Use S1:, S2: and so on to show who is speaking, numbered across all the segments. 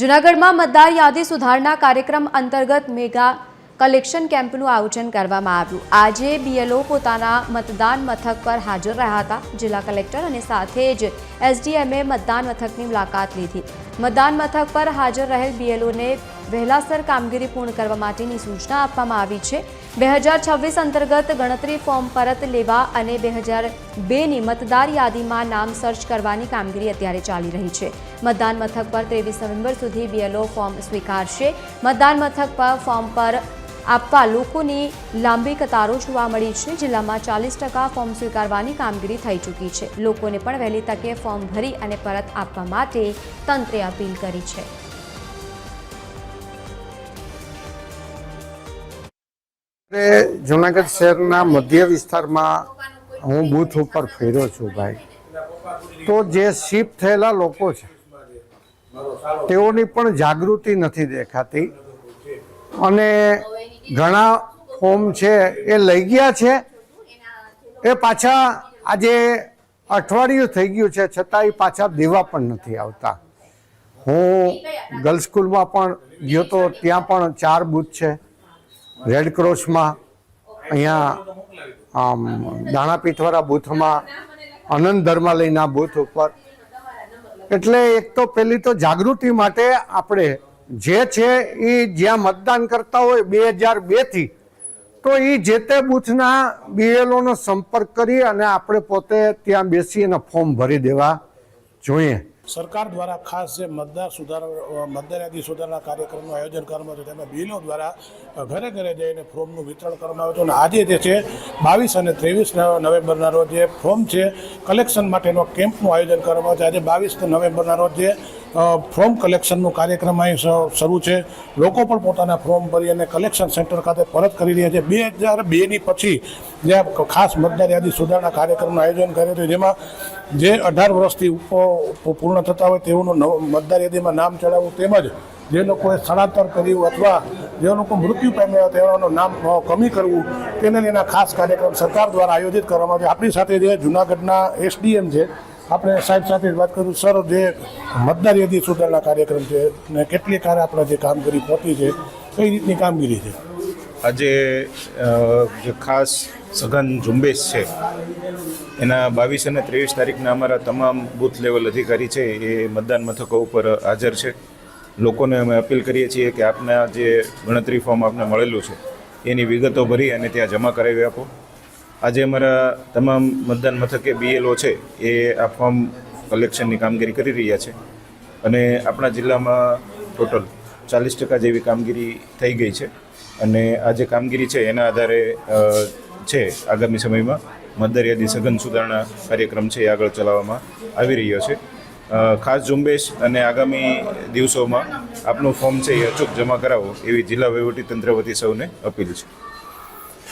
S1: જૂનાગઢમાં મતદાર યાદી સુધારણા કાર્યક્રમ અંતર્ગત મેગા કલેક્શન કેમ્પનું આયોજન કરવામાં આવ્યું. આજે બીએલઓ પોતાના મતદાન મથક પર હાજર રહ્યા હતા. જિલ્લા કલેક્ટર અને સાથે જ એસડીએમએ મતદાન મથકની મુલાકાત લીધી. મતદાન મથક પર હાજર રહેલ બીએલઓને વહેલાસર કામગીરી પૂર્ણ કરવા માટેની સૂચના આપવામાં આવી છે. બે હજાર છવ્વીસ અંતર્ગત ગણતરી ફોર્મ પરત લેવા અને બે હજાર બેની મતદાર યાદીમાં નામ સર્ચ કરવાની કામગીરી અત્યારે ચાલી રહી છે. મતદાન મથક પર ત્રેવીસ નવેમ્બર સુધી બીએલઓ ફોર્મ સ્વીકારશે. મતદાન મથક પર ફોર્મ પર આપવા લોકોની લાંબી કતારો જોવા મળી છે. જિલ્લામાં ચાલીસ ટકા ફોર્મ સ્વીકારવાની કામગીરી થઈ ચૂકી છે. લોકોને પણ વહેલી તકે ફોર્મ ભરી અને પરત આપવા માટે તંત્રે અપીલ કરી છે.
S2: એટલે જુનાગઢ શહેરના મધ્ય વિસ્તારમાં હું બૂથ ઉપર ફેર્યો છું ભાઈ. તો જે શિફ્ટ થયેલા લોકો છે, તેઓની પણ જાગૃતિ નથી દેખાતી. અને ઘણા ફોર્મ છે એ લઈ ગયા છે. એ પાછા આજે અઠવાડિયું થઈ ગયું છે, છતાં એ પાછા દેવા પણ નથી આવતા. હું ગર્લ્સ સ્કૂલમાં પણ ગયો તો ત્યાં પણ ચાર બૂથ છે. રેડ અહીંયા, આમ, દાણાપીઠવાળા બૂથમાં અનંત ધર્માલયના બૂથ ઉપર. એટલે એક તો પહેલી તો જાગૃતિ માટે આપણે જે છે એ જ્યાં મતદાન કરતા હોય બે હજાર બેથી તો એ જે તે બૂથના બીએલઓનો સંપર્ક કરી અને આપણે પોતે ત્યાં બેસી અને ફોર્મ ભરી દેવા જોઈએ.
S3: સરકાર દ્વારા ખાસ જે મતદાર સુધાર મતદાર યાદી સુધારણા કાર્યક્રમનું આયોજન કરવામાં આવ્યું તેમાં બિલો દ્વારા ઘરે ઘરે જઈને ફોર્મનું વિતરણ કરવામાં આવ્યું હતું. અને આજે જે છે, બાવીસ અને ત્રેવીસ નવેમ્બરના રોજ જે ફોર્મ છે, કલેક્શન માટેનો કેમ્પનું આયોજન કરવામાં આવ્યું છે. આજે બાવીસ નવેમ્બરના રોજ જે ફોર્મ કલેક્શનનું કાર્યક્રમ અહીં શરૂ છે. લોકો પણ પોતાના ફોર્મ ભરી અને કલેક્શન સેન્ટર ખાતે પરત કરી રહ્યા છે. બે હજાર બેની પછી જે ખાસ મતદાર યાદી સુધારણા કાર્યક્રમનું આયોજન કર્યું હતું જેમાં જે અઢાર વર્ષથી પૂર્ણ થતા હોય તેઓનું મતદાર યાદીમાં નામ ચડાવવું તેમજ જે લોકોએ સ્થળાંતર કર્યું અથવા જે લોકો મૃત્યુ પામ્યા તેઓનું નામ કમી કરવું તેને લઈને ખાસ કાર્યક્રમ સરકાર દ્વારા આયોજિત કરવામાં આવ્યો આપણી સાથે જે જૂનાગઢના એસડીએમ છે આપણે સાહેબ સાથે વાત કરું. સર, જે મતદાર યાદી સુધારણા કાર્યક્રમ છે ને કેટલી કારે આપણે જે કામગીરી પહોંચી છે, કઈ રીતની કામગીરી છે?
S4: આજે જે ખાસ સઘન ઝુંબેશ છે, એના બાવીસ અને ત્રેવીસ તારીખના અમારા તમામ બૂથ લેવલ અધિકારી છે, એ મતદાન મથકો ઉપર હાજર છે. લોકોને અમે અપીલ કરીએ છીએ કે આપના જે ગણતરી ફોર્મ આપને મળેલું છે, એની વિગતો ભરી અને ત્યાં જમા કરાવી આપો. આજે અમારા તમામ મતદાન મથકે બીએલઓ છે, એ આ ફોર્મ કલેક્શનની કામગીરી કરી રહ્યા છે. અને આપણા જિલ્લામાં ટોટલ ચાલીસ ટકા જેવી કામગીરી થઈ ગઈ છે. અને આ જે કામગીરી છે, એના આધારે છે આગામી સમયમાં મતદાર યાદી સઘન સુધારણા કાર્યક્રમ છે, એ આગળ ચલાવવામાં આવી રહ્યો છે. ખાસ ઝુંબેશ અને આગામી દિવસોમાં આપનું ફોર્મ છે, એ અચૂક જમા કરાવો, એવી જિલ્લા વહીવટીતંત્ર વતી સૌને અપીલ છે.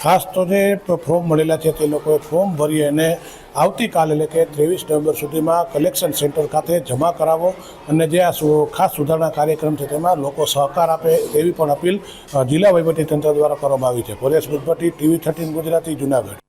S3: ખાસ તો જે ફોર્મ મળેલા છે તે લોકોએ ફોર્મ ભરી અને આવતીકાલે એટલે કે ત્રેવીસ નવેમ્બર સુધીમાં કલેક્શન સેન્ટર ખાતે જમા કરાવો અને જે આ ખાસ સુધારણા કાર્યક્રમ છે તેમાં લોકો સહકાર આપે તેવી પણ અપીલ જિલ્લા વહીવટીતંત્ર દ્વારા કરવામાં આવી છે. Paresh Bhupati TV thirteen Gujarati, Junagadh.